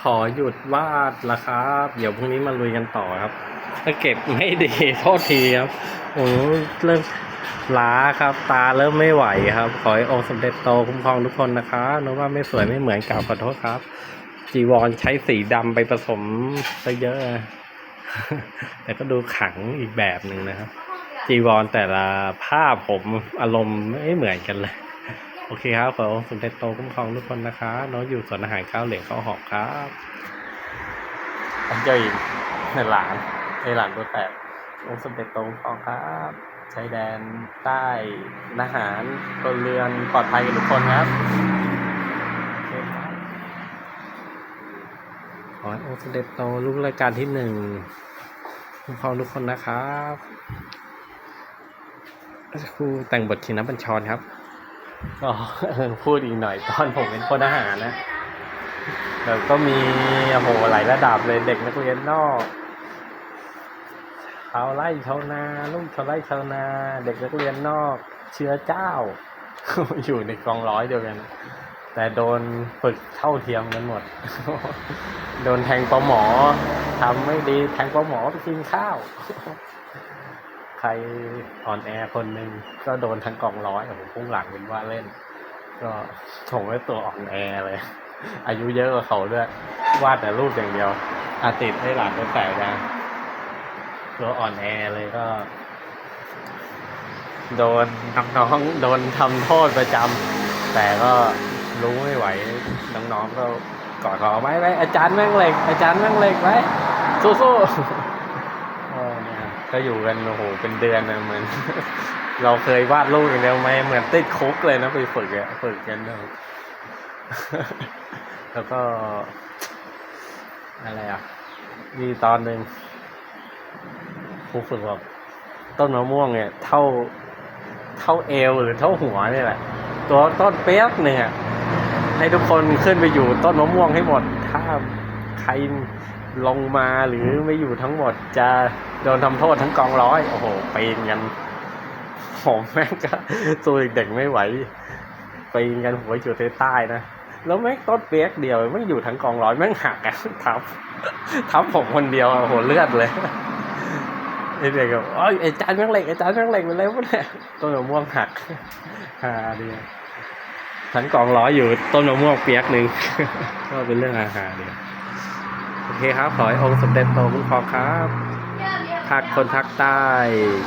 ขอหยุดวาดละครับ เดี๋ยวพรุ่งนี้มาลุยกันต่อครับถ้าเก็บไม่ดีโทษทีครับโอ้เริ่มล้าครับ ตาเริ่มไม่ไหวครับ ขอให้องค์สมเด็จโตคุ้มครองทุกคนนะคะนึกว่าไม่สวยไม่เหมือนเก่าขอโทษครับ จีวรใช้สีดำไปผสมซะเยอะแต่ก็ดูขังอีกแบบหนึ่งนะครับ จีวรแต่ละภาพผมอารมณ์ไม่เหมือนกันเลย โอเคครับขอองค์สมเด็จโตคุ้มครองทุกคนนะคะน้องอยู่สวนอาหารข้าวเหลียงข้าวหอมครับอันเจ้าอินหลานไอหลานตัวแปดองค์สมเด็จโตคุ้มครองครับชายแดนใต้ทหารพลเรือนปลอดภัยกันทุกคนครับโอเคครับขอให้องค์สมเด็จโตลูกรายการที่หนึ่งคุ้มครองทุกคนนะครับครูแต่งบทชินบัญชรครับ ก็เออพูดอีกหน่อยตอนผมเป็นคนอาหารนะแล้วก็มีโอ้โหหลายระดับเลยเด็กนักเรียนนอกชาวไร่ชาวนาลูกชาวไร่ชาวนา เด็กนักเรียนนอก เชื้อเจ้า อยู่ในกองร้อยเดียวกัน แต่โดนฝึกเท่าเทียมกันหมด โดนแทงปลาหมอทำไม่ดีแทงปลาหมอไปกินข้าว ใครอ่อนแอคนหนึ่งก็โดนทั้งกองร้อยโอ้โหพุ่งหลังเป็นว่าเล่น ก็ผมไว้ตัวอ่อนแอเลย อายุเยอะกว่าเขาด้วยวาดแต่รูปอย่างเดียวอาติดให้หลานไปแฝงนะตัวอ่อนแอเลยก็ โดนน้องๆโดนทำโทษประจำแต่ก็รู้ไม่ไหวน้องๆก็กอดคอไว้ไว้อาจารย์แม่งเหล็ก อาจารย์แม่งเหล็กไว้สู้ๆ ก็อยู่กันโอ้โหเป็นเดือนนะเหมือน เราเคยวาดรูปอย่างเดียวไหมเหมือนติดคุกเลยนะไปฝึกอะฝึกกันเนอะแล้วก็ อะไรอะ มีตอนหนึ่งครูฝึกบอกต้นมะม่วงเนี่ย เท่าเท่าเอวหรือเท่าหัวนี่แหละ ตัวต้นเปียกเนี่ย ให้ทุกคนขึ้นไปอยู่ต้นมะม่วงให้หมด ถ้าใครลงมาหรือไม่อยู่ทั้งหมดจะ โดนทำโทษทั้งกองร้อย โอ้โหปีนกันผมแม่งก็ตัวเด็กไม่ไหวปีนกันหัวอยู่ใต้นะแล้วแม่งต้นเปียกเดียวไม่อยู่ทั้งกองร้อยแม่งหักกันทับทับผมคนเดียวโอ้โหเลือดเลยไอเด็กก็โอ้ยไอจานแม่งเหล็กไอจานแม่งเหล็กไปแล้วเนี่ยต้นมะม่วงหักฮาดีทั้งกองร้อยอยู่ต้นมะม่วงเปียกหนึ่งก็เป็นเรื่องอาหารเดียวโอเคครับขอให้องค์สมเด็จโตคุ้มครองครับ ภาคคนภาคใต้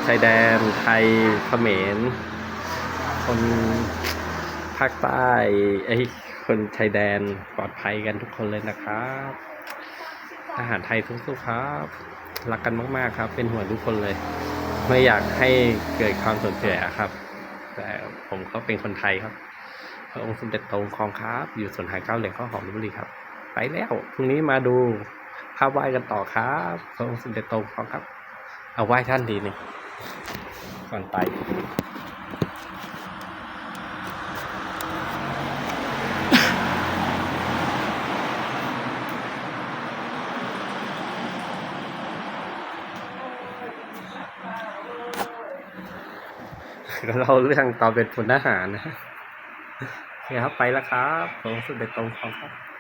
ชายแดนไทยเขมร คนภาคใต้ไอ้คนชายแดนปลอดภัยกันทุกคนเลยนะครับอาหารไทยทุกๆครับ รักกันมาก ๆ ครับ เป็นห่วงทุกคนเลย ไม่อยากให้เกิดความสูญเสียครับ แต่ผมก็เป็นคนไทยครับ พระองค์สมเด็จโตคองครับ อยู่สวนหายเก้าเหลียงข้าวหอมลพบุรีครับ ไปแล้ว พรุ่งนี้มาดูภาพไหว้กันต่อครับ พระองค์สมเด็จโตคองครับ เอาไหว้ท่านดีหนึ่งก่อนไปก็เล่าเรื่องตอนเป็นพลทหารนะคครับไปแล้วครับพระองค์สมเด็จโตคองครับ